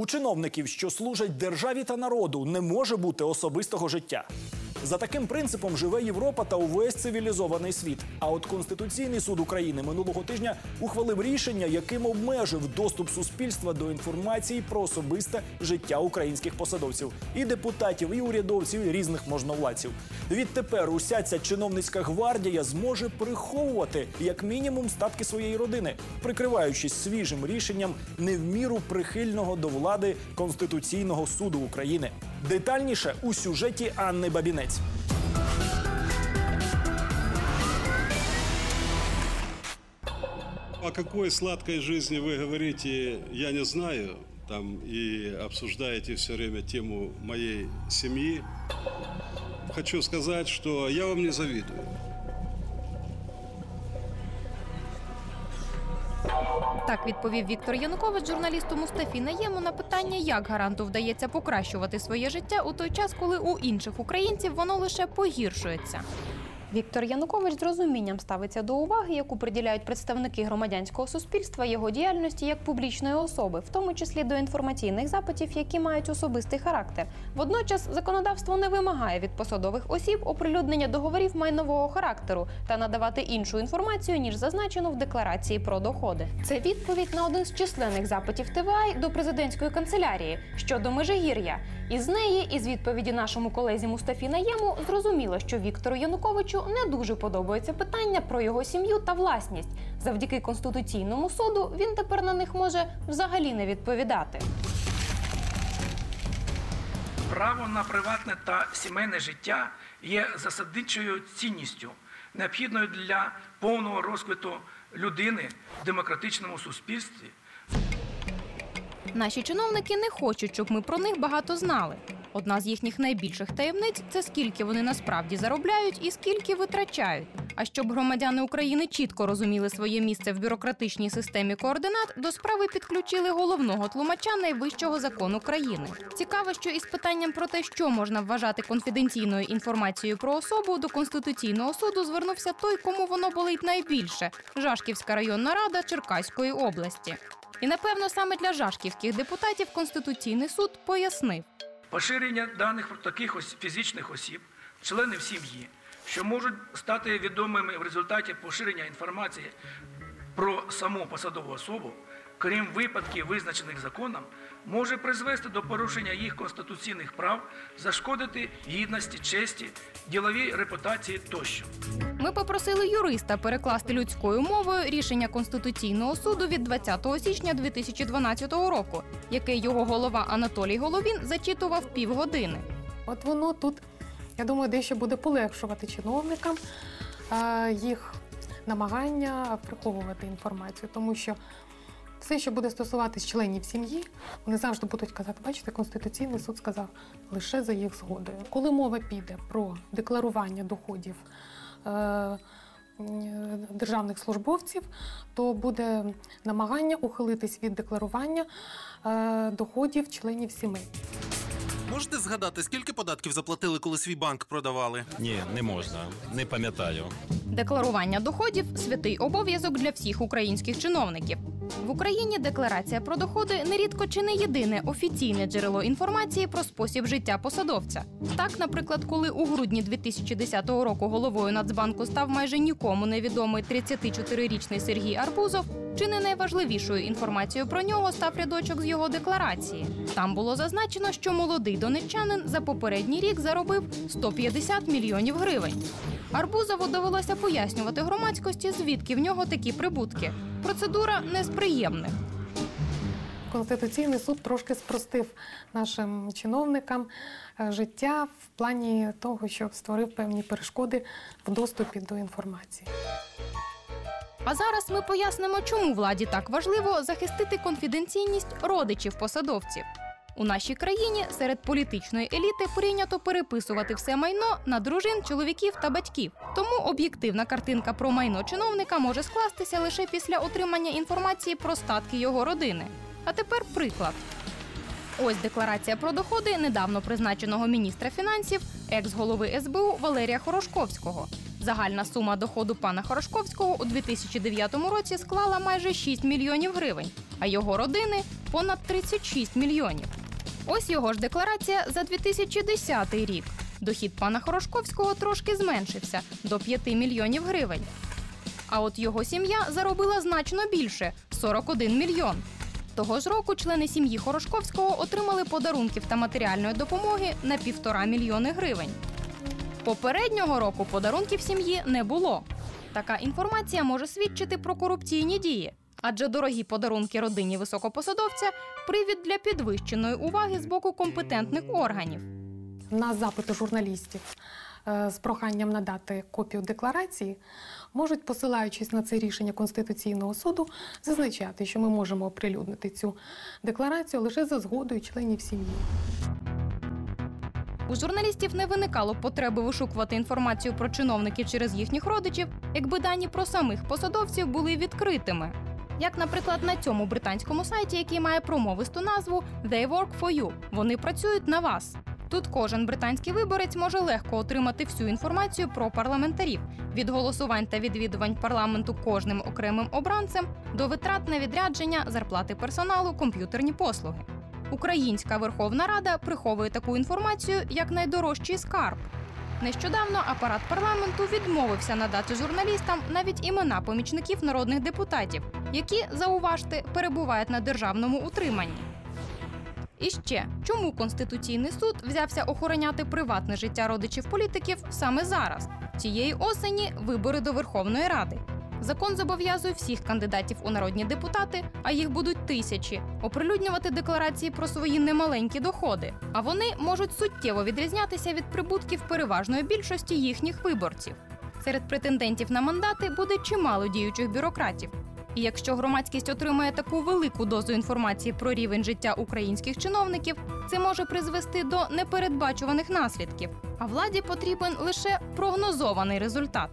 У чиновників, що служать державі та народу, не може бути особистого життя. За таким принципом живе Європа та увесь цивілізований світ. А от Конституційний суд України минулого тижня ухвалив рішення, яким обмежив доступ суспільства до інформації про особисте життя українських посадовців і депутатів, і урядовців, і різних можновладців. Відтепер уся ця чиновницька гвардія зможе приховувати як мінімум статки своєї родини, прикриваючись свіжим рішенням не в міру прихильного до влади Конституційного суду України. Детальніше у сюжеті Анни Бабінець. О какой сладкой жизни вы говорите, я не знаю. Там и обсуждаете все время тему моей семьи. Хочу сказать, что я вам не завидую. Так відповів Віктор Янукович журналісту Мустафі Наєму на питання, як гаранту вдається покращувати своє життя у той час, коли у інших українців воно лише погіршується. Віктор Янукович з розумінням ставиться до уваги, яку приділяють представники громадянського суспільства його діяльності як публічної особи, в тому числі до інформаційних запитів, які мають особистий характер. Водночас законодавство не вимагає від посадових осіб оприлюднення договорів майнового характеру та надавати іншу інформацію ніж зазначено в декларації про доходи. Це відповідь на один з численних запитів ТВА до президентської канцелярії щодо Межигір'я. Із неї, із відповіді нашому колезі Мустафі Наєму, зрозуміло, що Віктору Януковичу не дуже подобається питання про його сім'ю та власність. Завдяки конституційному суду він тепер на них може взагалі не відповідати. Право на приватне та сімейне життя є засадничою цінністю, необхідною для повного розквіту людини в демократичному суспільстві. Наші чиновники не хочуть, щоб ми про них багато знали. Одна з їхніх найбільших таємниць це скільки вони насправді заробляють і скільки витрачають. А щоб громадяни України чітко розуміли своє місце в бюрократичній системі координат, до справи підключили головного тлумача найвищого закону країни. Цікаво, що із питанням про те, що можна вважати конфіденційною інформацією про особу, до конституційного суду звернувся той, кому воно болить найбільше Жашківська районна рада Черкаської області. І напевно саме для жашківських депутатів Конституційний суд пояснив. Поширення даних про таких фізичних осіб, членів сім'ї, що можуть стати відомими в результаті поширення інформації про саму посадову особу, крім випадків, визначених законом, може призвести до порушення їх конституційних прав, зашкодити гідності, честі, діловій репутації тощо. Ми попросили юриста перекласти людською мовою рішення Конституційного суду від 20 січня 2012 року, яке його голова Анатолій Головін зачитував півгодини. От воно тут, я думаю, дещо буде полегшувати чиновникам е, їх намагання приховувати інформацію, тому що все, що буде стосуватись членів сім'ї, вони завжди будуть казати, бачите, Конституційний суд сказав лише за їх згодою. Коли мова піде про декларування доходів. е, Державних службовців, то буде намагання ухилитись від декларування е, доходів членів сімей. Можете згадати, скільки податків заплатили, коли свій банк продавали? Ні, не можна. Не пам'ятаю. Декларування доходів святий обов'язок для всіх українських чиновників. В Україні декларація про доходи нерідко чи не єдине офіційне джерело інформації про спосіб життя посадовця. Так, наприклад, коли у грудні 2010 року головою Нацбанку став майже нікому невідомий 34-річний Сергій Арбузов, чи не найважливішою інформацією про нього став рядочок з його декларації. Там було зазначено, що молодий донеччанин за попередній рік заробив 150 мільйонів гривень. Арбузову довелося пояснювати громадськості, звідки в нього такі прибутки. Процедура не з приємних. Конституційний суд трошки спростив нашим чиновникам е, життя в плані того, що створив певні перешкоди в доступі до інформації. А зараз ми пояснимо, чому владі так важливо захистити конфіденційність родичів посадовців. У нашій країні серед політичної еліти прийнято переписувати все майно на дружин, чоловіків та батьків. Тому об'єктивна картинка про майно чиновника може скластися лише після отримання інформації про статки його родини. А тепер приклад. Ось декларація про доходи недавно призначеного міністра фінансів, екс-голови СБУ Валерія Хорошковського. Загальна сума доходу пана Хорошковського у 2009 році склала майже 6 мільйонів гривень, а його родини понад 36 мільйонів. Ось його ж декларація за 2010 рік. Дохід пана Хорошковського трошки зменшився до 5 мільйонів гривень. А от його сім'я заробила значно більше 41 мільйон. Того ж року члени сім'ї Хорошковського отримали подарунків та матеріальної допомоги на півтора мільйони гривень. Попереднього року подарунків сім'ї не було. Така інформація може свідчити про корупційні дії, адже дорогі подарунки родині високопосадовця привід для підвищеної уваги з боку компетентних органів. На запити журналістів е, з проханням надати копію декларації можуть, посилаючись на це рішення Конституційного суду, зазначати, що ми можемо оприлюднити цю декларацію лише за згодою членів сім'ї. У журналістів не виникало потреби вишукувати інформацію про чиновників через їхніх родичів, якби дані про самих посадовців були відкритими. Як, наприклад, на цьому британському сайті, який має промовисту назву They Work for You. Вони працюють на вас. Тут кожен британський виборець може легко отримати всю інформацію про парламентарів від голосувань та відвідувань парламенту кожним окремим обранцем до витрат на відрядження, зарплати персоналу, комп'ютерні послуги. Українська Верховна Рада приховує таку інформацію як найдорожчий скарб. Нещодавно апарат парламенту відмовився надати журналістам навіть імена помічників народних депутатів, які, зауважте, перебувають на державному утриманні. І ще чому Конституційний суд взявся охороняти приватне життя родичів політиків саме зараз? Цієї осені вибори до Верховної Ради. Закон зобов'язує всіх кандидатів у народні депутати, а їх будуть тисячі, оприлюднювати декларації про свої немаленькі доходи. А вони можуть суттєво відрізнятися від прибутків переважної більшості їхніх виборців. Серед претендентів на мандати буде чимало діючих бюрократів. І якщо громадськість отримає таку велику дозу інформації про рівень життя українських чиновників, це може призвести до непередбачуваних наслідків. А владі потрібен лише прогнозований результат.